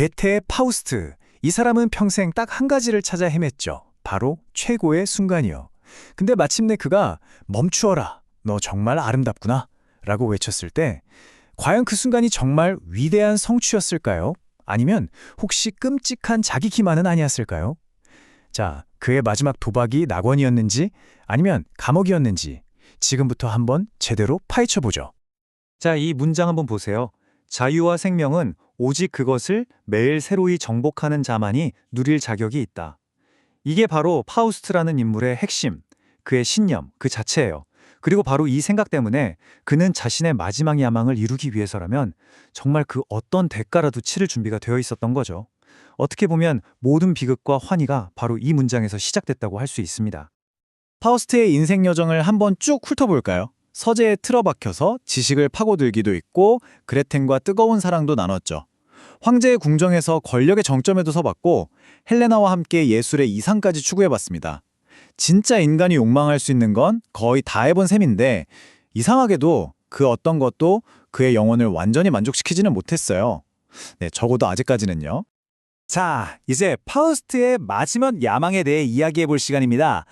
괴테의 파우스트. 이 사람은 평생 딱 한 가지를 찾아 헤맸죠. 바로 최고의 순간이요. 근데 마침내 그가 멈추어라. 너 정말 아름답구나. 라고 외쳤을 때 과연 그 순간이 정말 위대한 성취였을까요? 아니면 혹시 끔찍한 자기 기만은 아니었을까요? 자, 그의 마지막 도박이 낙원이었는지 아니면 감옥이었는지 지금부터 한번 제대로 파헤쳐보죠. 자, 이 문장 한번 보세요. 자유와 생명은 오직 그것을 매일 새로이 정복하는 자만이 누릴 자격이 있다. 이게 바로 파우스트라는 인물의 핵심, 그의 신념, 그 자체예요. 그리고 바로 이 생각 때문에 그는 자신의 마지막 야망을 이루기 위해서라면 정말 그 어떤 대가라도 치를 준비가 되어 있었던 거죠. 어떻게 보면 모든 비극과 환희가 바로 이 문장에서 시작됐다고 할 수 있습니다. 파우스트의 인생 여정을 한번 쭉 훑어볼까요? 서재에 틀어박혀서 지식을 파고들기도 있고 그레텐과 뜨거운 사랑도 나눴죠. 황제의 궁정에서 권력의 정점에도 서봤고 헬레나와 함께 예술의 이상까지 추구해봤습니다. 진짜 인간이 욕망할 수 있는 건 거의 다 해본 셈인데 이상하게도 그 어떤 것도 그의 영혼을 완전히 만족시키지는 못했어요. 네, 적어도 아직까지는요. 자, 이제 파우스트의 마지막 야망에 대해 이야기해 볼 시간입니다.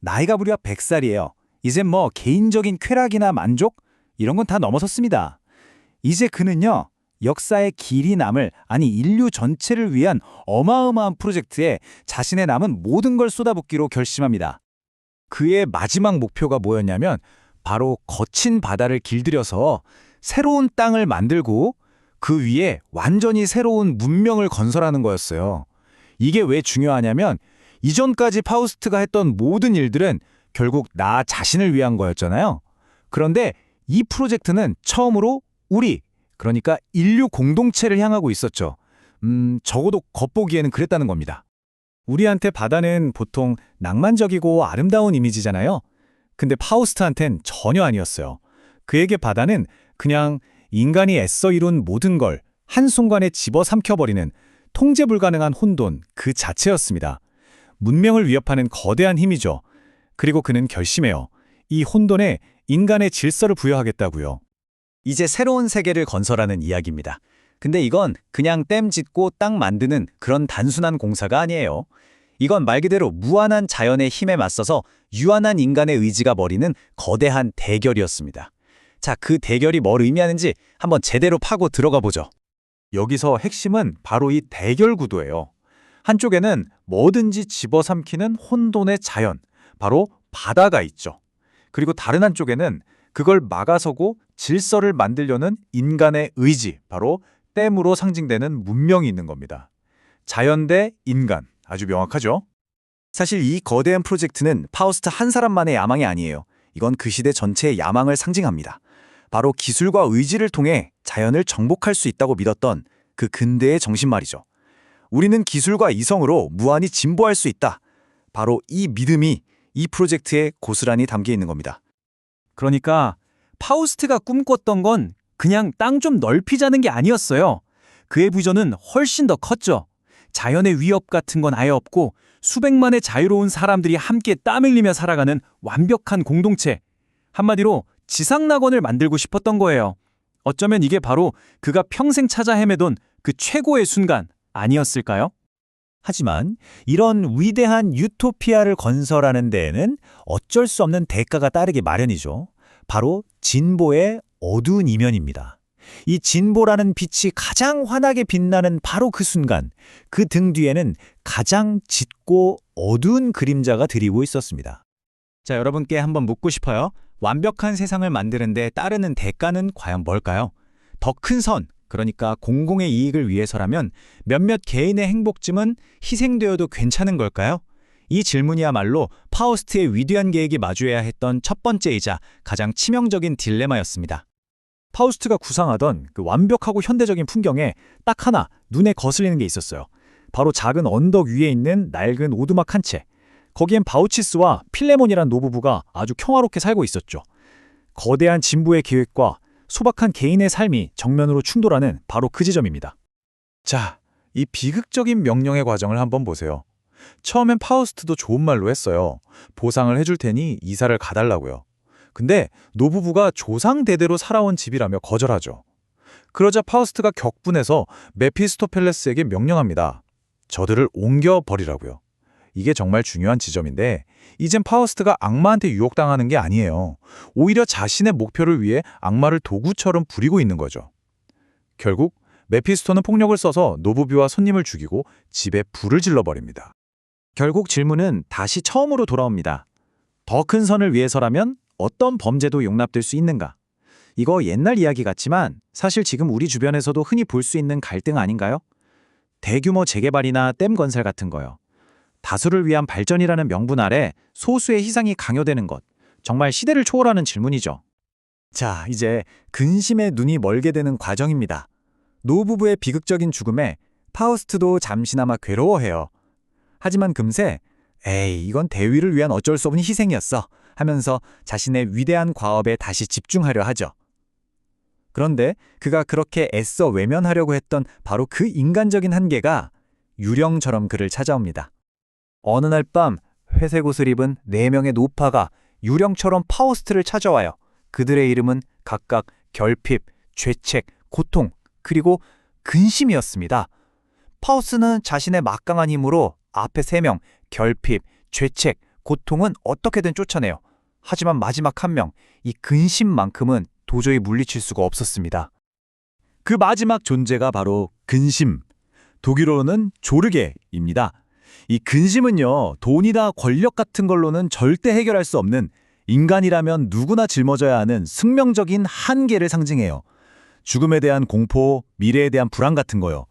나이가 무려 100살이에요. 이젠 뭐 개인적인 쾌락이나 만족 이런 건 다 넘어섰습니다. 이제 그는요. 역사의 길이 남을 아니 인류 전체를 위한 어마어마한 프로젝트에 자신의 남은 모든 걸 쏟아붓기로 결심합니다. 그의 마지막 목표가 뭐였냐면 바로 거친 바다를 길들여서 새로운 땅을 만들고 그 위에 완전히 새로운 문명을 건설하는 거였어요. 이게 왜 중요하냐면 이전까지 파우스트가 했던 모든 일들은 결국 나 자신을 위한 거였잖아요. 그런데 이 프로젝트는 처음으로 우리, 그러니까 인류 공동체를 향하고 있었죠. 음, 적어도 겉보기에는 그랬다는 겁니다. 우리한테 바다는 보통 낭만적이고 아름다운 이미지잖아요. 근데 파우스트한텐 전혀 아니었어요. 그에게 바다는 그냥 인간이 애써 이룬 모든 걸 한순간에 집어삼켜버리는 통제 불가능한 혼돈 그 자체였습니다. 문명을 위협하는 거대한 힘이죠. 그리고 그는 결심해요. 이 혼돈에 인간의 질서를 부여하겠다고요. 이제 새로운 세계를 건설하는 이야기입니다. 근데 이건 그냥 댐 짓고 땅 만드는 그런 단순한 공사가 아니에요. 이건 말 그대로 무한한 자연의 힘에 맞서서 유한한 인간의 의지가 벌이는 거대한 대결이었습니다. 자, 그 대결이 뭘 의미하는지 한번 제대로 파고 들어가 보죠. 여기서 핵심은 바로 이 대결 구도예요. 한쪽에는 뭐든지 집어삼키는 혼돈의 자연, 바로 바다가 있죠. 그리고 다른 한쪽에는 그걸 막아서고 질서를 만들려는 인간의 의지, 바로 댐으로 상징되는 문명이 있는 겁니다. 자연 대 인간, 아주 명확하죠? 사실 이 거대한 프로젝트는 파우스트 한 사람만의 야망이 아니에요. 이건 그 시대 전체의 야망을 상징합니다. 바로 기술과 의지를 통해 자연을 정복할 수 있다고 믿었던 그 근대의 정신 말이죠. 우리는 기술과 이성으로 무한히 진보할 수 있다. 바로 이 믿음이 이 프로젝트에 고스란히 담겨 있는 겁니다. 그러니까 파우스트가 꿈꿨던 건 그냥 땅 좀 넓히자는 게 아니었어요. 그의 비전은 훨씬 더 컸죠. 자연의 위협 같은 건 아예 없고 수백만의 자유로운 사람들이 함께 땀 흘리며 살아가는 완벽한 공동체. 한마디로 지상낙원을 만들고 싶었던 거예요. 어쩌면 이게 바로 그가 평생 찾아 헤매던 그 최고의 순간 아니었을까요? 하지만 이런 위대한 유토피아를 건설하는 데에는 어쩔 수 없는 대가가 따르기 마련이죠. 바로 진보의 어두운 이면입니다. 이 진보라는 빛이 가장 환하게 빛나는 바로 그 순간, 그 등 뒤에는 가장 짙고 어두운 그림자가 드리고 있었습니다. 자, 여러분께 한번 묻고 싶어요. 완벽한 세상을 만드는데 따르는 대가는 과연 뭘까요? 더 큰 선, 그러니까 공공의 이익을 위해서라면 몇몇 개인의 행복쯤은 희생되어도 괜찮은 걸까요? 이 질문이야말로 파우스트의 위대한 계획이 마주해야 했던 첫 번째이자 가장 치명적인 딜레마였습니다. 파우스트가 구상하던 그 완벽하고 현대적인 풍경에 딱 하나 눈에 거슬리는 게 있었어요. 바로 작은 언덕 위에 있는 낡은 오두막 한 채. 거기엔 바우치스와 필레몬이란 노부부가 아주 평화롭게 살고 있었죠. 거대한 진보의 계획과 소박한 개인의 삶이 정면으로 충돌하는 바로 그 지점입니다. 자, 이 비극적인 명령의 과정을 한번 보세요. 처음엔 파우스트도 좋은 말로 했어요. 보상을 해줄 테니 이사를 가달라고요. 근데 노부부가 조상 대대로 살아온 집이라며 거절하죠. 그러자 파우스트가 격분해서 메피스토펠레스에게 명령합니다. 저들을 옮겨버리라고요. 이게 정말 중요한 지점인데 이젠 파우스트가 악마한테 유혹당하는 게 아니에요. 오히려 자신의 목표를 위해 악마를 도구처럼 부리고 있는 거죠. 결국 메피스토는 폭력을 써서 노부비와 손님을 죽이고 집에 불을 질러버립니다. 결국 질문은 다시 처음으로 돌아옵니다. 더 큰 선을 위해서라면 어떤 범죄도 용납될 수 있는가? 이거 옛날 이야기 같지만 사실 지금 우리 주변에서도 흔히 볼 수 있는 갈등 아닌가요? 대규모 재개발이나 댐 건설 같은 거요. 다수를 위한 발전이라는 명분 아래 소수의 희생이 강요되는 것. 정말 시대를 초월하는 질문이죠. 자, 이제 근심의 눈이 멀게 되는 과정입니다. 노부부의 비극적인 죽음에 파우스트도 잠시나마 괴로워해요. 하지만 금세 에이, 이건 대위를 위한 어쩔 수 없는 희생이었어 하면서 자신의 위대한 과업에 다시 집중하려 하죠. 그런데 그가 그렇게 애써 외면하려고 했던 바로 그 인간적인 한계가 유령처럼 그를 찾아옵니다. 어느 날 밤 회색 옷을 입은 네 명의 노파가 유령처럼 파우스트를 찾아와요. 그들의 이름은 각각 결핍, 죄책, 고통, 그리고 근심이었습니다. 파우스는 자신의 막강한 힘으로 앞에 세 명, 결핍, 죄책, 고통은 어떻게든 쫓아내요. 하지만 마지막 한 명, 이 근심만큼은 도저히 물리칠 수가 없었습니다. 그 마지막 존재가 바로 근심. 독일어로는 조르게입니다. 이 근심은요, 돈이나 권력 같은 걸로는 절대 해결할 수 없는 인간이라면 누구나 짊어져야 하는 숙명적인 한계를 상징해요. 죽음에 대한 공포, 미래에 대한 불안 같은 거요.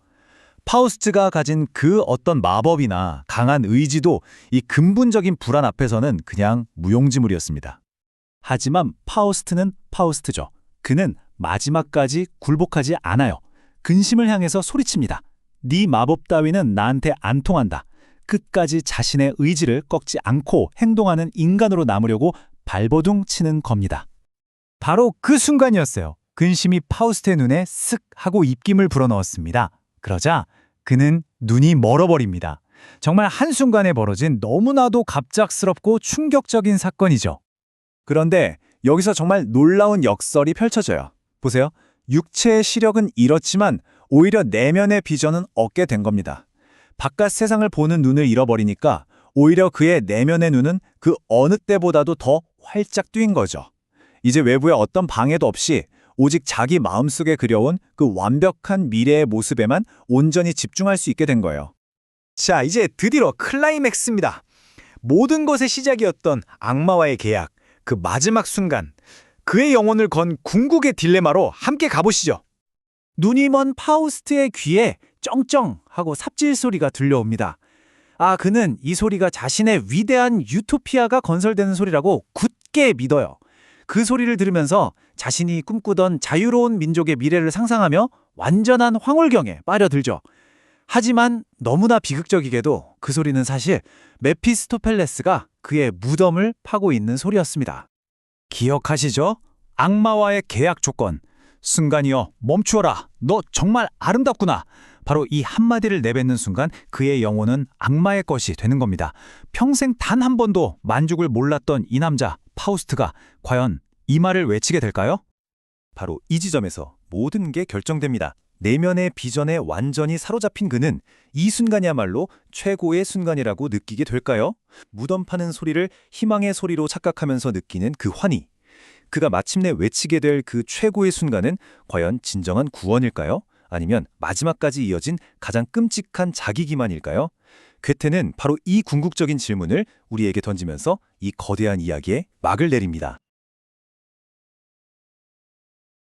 파우스트가 가진 그 어떤 마법이나 강한 의지도 이 근본적인 불안 앞에서는 그냥 무용지물이었습니다. 하지만 파우스트는 파우스트죠. 그는 마지막까지 굴복하지 않아요. 근심을 향해서 소리칩니다. 네 마법 따위는 나한테 안 통한다. 끝까지 자신의 의지를 꺾지 않고 행동하는 인간으로 남으려고 발버둥 치는 겁니다. 바로 그 순간이었어요. 근심이 파우스트의 눈에 쓱 하고 입김을 불어넣었습니다. 그러자 그는 눈이 멀어버립니다. 정말 한순간에 벌어진 너무나도 갑작스럽고 충격적인 사건이죠. 그런데 여기서 정말 놀라운 역설이 펼쳐져요. 보세요. 육체의 시력은 잃었지만 오히려 내면의 비전은 얻게 된 겁니다. 바깥 세상을 보는 눈을 잃어버리니까 오히려 그의 내면의 눈은 그 어느 때보다도 더 활짝 뜨인 거죠. 이제 외부의 어떤 방해도 없이 오직 자기 마음속에 그려온 그 완벽한 미래의 모습에만 온전히 집중할 수 있게 된 거예요. 자, 이제 드디어 클라이맥스입니다. 모든 것의 시작이었던 악마와의 계약, 그 마지막 순간, 그의 영혼을 건 궁극의 딜레마로 함께 가보시죠. 눈이 먼 파우스트의 귀에 쩡쩡 하고 삽질 소리가 들려옵니다. 아, 그는 이 소리가 자신의 위대한 유토피아가 건설되는 소리라고 굳게 믿어요. 그 소리를 들으면서 자신이 꿈꾸던 자유로운 민족의 미래를 상상하며 완전한 황홀경에 빠려들죠. 하지만 너무나 비극적이게도 그 소리는 사실 메피스토펠레스가 그의 무덤을 파고 있는 소리였습니다. 기억하시죠? 악마와의 계약 조건. 순간이여 멈추어라. 너 정말 아름답구나. 바로 이 한마디를 내뱉는 순간 그의 영혼은 악마의 것이 되는 겁니다. 평생 단 한 번도 만족을 몰랐던 이 남자 파우스트가 과연 이 말을 외치게 될까요? 바로 이 지점에서 모든 게 결정됩니다. 내면의 비전에 완전히 사로잡힌 그는 이 순간이야말로 최고의 순간이라고 느끼게 될까요? 무덤 파는 소리를 희망의 소리로 착각하면서 느끼는 그 환희. 그가 마침내 외치게 될 그 최고의 순간은 과연 진정한 구원일까요? 아니면 마지막까지 이어진 가장 끔찍한 자기 기만일까요? 괴테는 바로 이 궁극적인 질문을 우리에게 던지면서 이 거대한 이야기에 막을 내립니다.